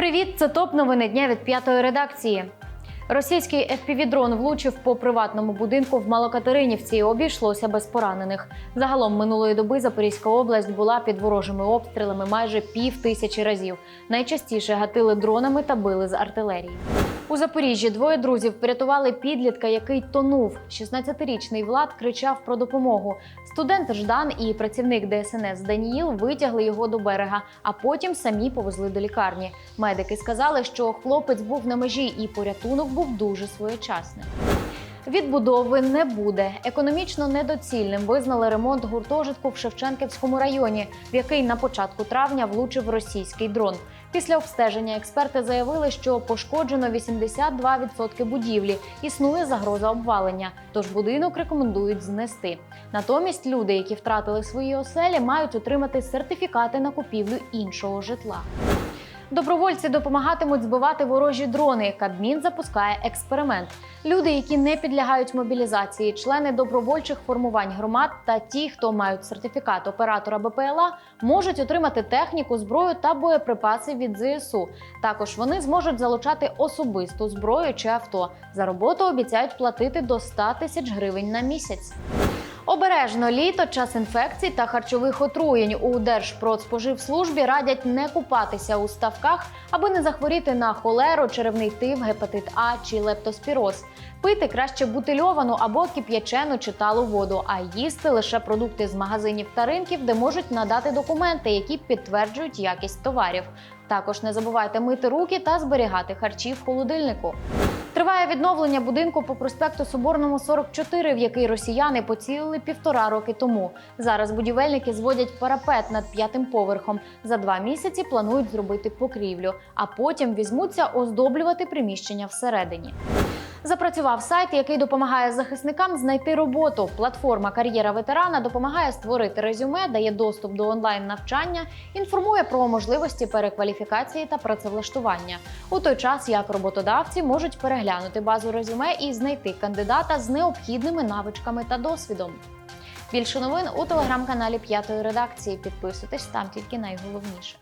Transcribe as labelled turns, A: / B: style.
A: Привіт, це топ новини дня від п'ятої редакції. Російський FPV-дрон влучив по приватному будинку в Малокатеринівці і обійшлося без поранених. Загалом минулої доби Запорізька область була під ворожими обстрілами майже пів тисячі разів. Найчастіше гатили дронами та били з артилерії. У Запоріжжі двоє друзів врятували підлітка, який тонув. 16-річний Влад кричав про допомогу. Студент Ждан і працівник ДСНС Даніїл витягли його до берега, а потім самі повезли до лікарні. Медики сказали, що хлопець був на межі і порятунок був дуже своєчасним. Відбудови не буде. Економічно недоцільним визнали ремонт гуртожитку в Шевченківському районі, в який на початку травня влучив російський дрон. Після обстеження експерти заявили, що пошкоджено 82% будівлі. Існує загроза обвалення, тож будинок рекомендують знести. Натомість люди, які втратили свої оселі, мають отримати сертифікати на купівлю іншого житла. Добровольці допомагатимуть збивати ворожі дрони. Кабмін запускає експеримент. Люди, які не підлягають мобілізації, члени добровольчих формувань громад та ті, хто мають сертифікат оператора БПЛА, можуть отримати техніку, зброю та боєприпаси від ЗСУ. Також вони зможуть залучати особисту зброю чи авто. За роботу обіцяють платити до 100 тисяч гривень на місяць. Обережно літо, час інфекцій та харчових отруєнь у Держпродспоживслужбі радять не купатися у ставках, аби не захворіти на холеру, черевний тиф, гепатит А чи лептоспіроз. Пити краще бутильовану або кип'ячену чи талу воду, а їсти лише продукти з магазинів та ринків, де можуть надати документи, які підтверджують якість товарів. Також не забувайте мити руки та зберігати харчі в холодильнику. Триває відновлення будинку по проспекту Соборному 44, в який росіяни поцілили півтора роки тому. Зараз будівельники зводять парапет над п'ятим поверхом. За два місяці планують зробити покрівлю, а потім візьмуться оздоблювати приміщення всередині. Запрацював сайт, який допомагає захисникам знайти роботу. Платформа Кар'єра ветерана допомагає створити резюме, дає доступ до онлайн навчання, інформує про можливості перекваліфікації та працевлаштування. У той час як роботодавці можуть переглянути базу резюме і знайти кандидата з необхідними навичками та досвідом. Більше новин у телеграм-каналі П'ятої редакції. Підписуйтесь там тільки найголовніше.